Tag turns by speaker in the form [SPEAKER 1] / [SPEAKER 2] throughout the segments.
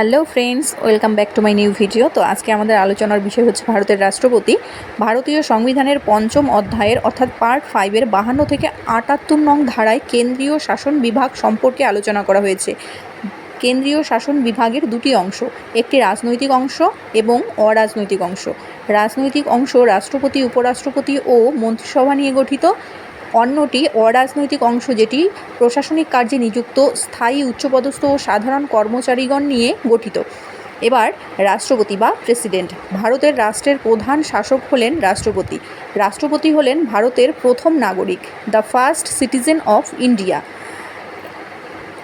[SPEAKER 1] Hello friends, welcome back to my new video. তো আজকে আমাদের আলোচনার বিষয় হচ্ছে ভারতের রাষ্ট্রপতি ভারতীয় সংবিধানের পঞ্চম অধ্যায়ের অর্থাৎ পার্ট ফাইভের বাহান্ন থেকে আটাত্তর নং ধারায় কেন্দ্রীয় শাসন বিভাগ সম্পর্কে আলোচনা করা হয়েছে। কেন্দ্রীয় শাসন বিভাগের দুটি অংশ, একটি রাজনৈতিক অংশ এবং অরাজনৈতিক অংশ। রাজনৈতিক অংশ রাষ্ট্রপতি, উপরাষ্ট্রপতি ও মন্ত্রিসভা নিয়ে গঠিত। অন্যটি অরাজনৈতিক অংশ যেটি প্রশাসনিক কার্যে নিযুক্ত স্থায়ী উচ্চপদস্থ ও সাধারণ কর্মচারীগণ নিয়ে গঠিত। এবার রাষ্ট্রপতি বা প্রেসিডেন্ট। ভারতের রাষ্ট্রের প্রধান শাসক হলেন রাষ্ট্রপতি। রাষ্ট্রপতি হলেন ভারতের প্রথম নাগরিক, the first citizen of India.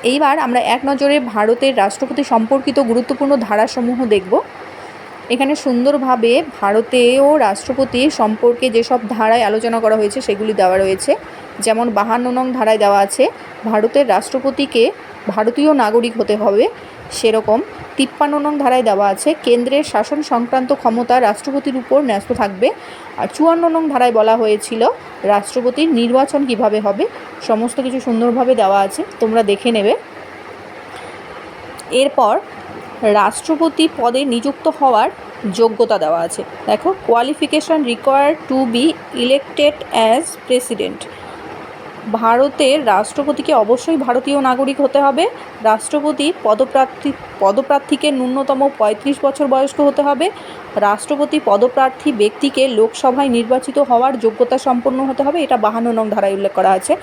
[SPEAKER 1] এইবার আমরা এক নজরে ভারতের রাষ্ট্রপতি সম্পর্কিত গুরুত্বপূর্ণ ধারাসমূহ দেখব। এখানে সুন্দরভাবে ভারতেও রাষ্ট্রপতি সম্পর্কে যেসব ধারায় আলোচনা করা হয়েছে, সেগুলি দেওয়া রয়েছে। যেমন বাহান্ন নং ধারায় দেওয়া আছে, ভারতের রাষ্ট্রপতিকে ভারতীয় নাগরিক হতে হবে। সেরকম তিপ্পান্ন নং ধারায় দেওয়া আছে, কেন্দ্রের শাসন সংক্রান্ত ক্ষমতা রাষ্ট্রপতির উপর ন্যস্ত থাকবে। আর চুয়ান্ন নং ধারায় বলা হয়েছিল, রাষ্ট্রপতির নির্বাচন কীভাবে হবে? সমস্ত কিছু সুন্দরভাবে দেওয়া আছে, তোমরা দেখে নেবে। এরপর রাষ্ট্রপতি পদে নিযুক্ত হওয়ার যোগ্যতা দেওয়া আছে। দেখো qualification required to be elected as president ভারতের রাষ্ট্রপতিকে অবশ্যই ভারতীয় নাগরিক হতে হবে। রাষ্ট্রপতি পদপ্রার্থী, পদপ্রার্থীকে ন্যূনতম পঁয়ত্রিশ বছর বয়স্ক হতে হবে। রাষ্ট্রপতি পদপ্রার্থী ব্যক্তিকে লোকসভায় নির্বাচিত হওয়ার যোগ্যতা সম্পন্ন হতে হবে। এটা বাহান্ন নং ধারায় উল্লেখ করা আছে।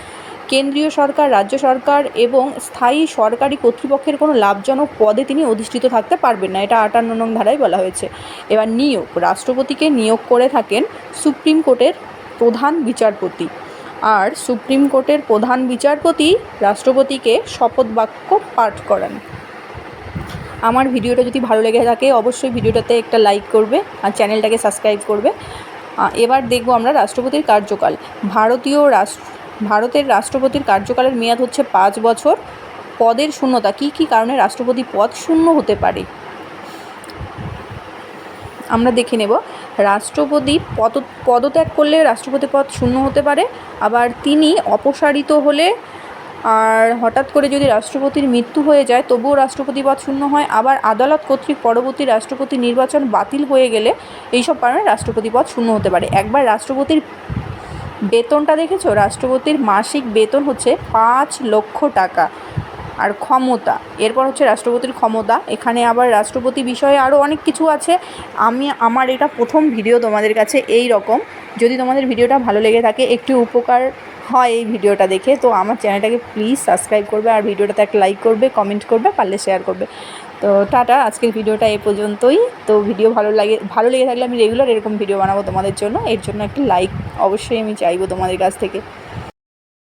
[SPEAKER 1] কেন্দ্রীয় সরকার, রাজ্য সরকার এবং স্থায়ী সরকারি কর্তৃপক্ষের কোনো লাভজনক পদে তিনি অধিষ্ঠিত থাকতে পারবেন না। এটা আটান্ন নং ধারায় বলা হয়েছে। এবার নিয়োগ। রাষ্ট্রপতিকে নিয়োগ করে থাকেন সুপ্রিম কোর্টের প্রধান বিচারপতি। আর সুপ্রিম কোর্টের প্রধান বিচারপতি রাষ্ট্রপতিকে শপথ বাক্য পাঠ করান। আমার ভিডিওটা যদি ভালো লেগে থাকে, অবশ্যই ভিডিওটাতে একটা লাইক করবে আর চ্যানেলটাকে সাবস্ক্রাইব করবে। এবার দেখব আমরা রাষ্ট্রপতির কার্যকাল। ভারতীয় রাষ্ট্র ভারতের রাষ্ট্রপতির কার্যকালের মেয়াদ হচ্ছে পাঁচ বছর। পদের শূন্যতা, কী কী কারণে রাষ্ট্রপতি পদ শূন্য হতে পারে? আমরা দেখে নেব। রাষ্ট্রপতি পদ, পদত্যাগ করলে রাষ্ট্রপতি পদ শূন্য হতে পারে, আবার তিনি অপসারিত হলে আর হঠাৎ করে যদি রাষ্ট্রপতির মৃত্যু হয়ে যায়, তবুও রাষ্ট্রপতি পদ শূন্য হয়। আবার আদালত কর্তৃক পরবর্তী রাষ্ট্রপতি নির্বাচন বাতিল হয়ে গেলে এইসব কারণে রাষ্ট্রপতি পদ শূন্য হতে পারে। একবার রাষ্ট্রপতির বেতনটা দেখেছ? রাষ্ট্রপতির মাসিক বেতন হচ্ছে পাঁচ লক্ষ টাকা। আর ক্ষমতা, এরপর হচ্ছে রাষ্ট্রপতির ক্ষমতা। এখানে আবার রাষ্ট্রপতি বিষয়ে আরও অনেক কিছু আছে। আমি, আমার এটা প্রথম ভিডিও তোমাদের কাছে এই রকম। যদি তোমাদের ভিডিওটা ভালো লেগে থাকে, একটু উপকার হয় এই ভিডিওটা দেখে, তো আমার চ্যানেলটাকে প্লিজ সাবস্ক্রাইব করবে আর ভিডিওটাতে একটা লাইক করবে কমেন্ট করবে, পারলে শেয়ার করবে। তো টাটা, আজকের ভিডিওটা এ পর্যন্তই। তো ভিডিও ভালো লাগে, ভালো লেগে থাকলে আমি রেগুলার এরকম ভিডিও বানাবো তোমাদের জন্য। এর জন্য একটা লাইক অবশ্যই আমি চাইব তোমাদের কাছ থেকে।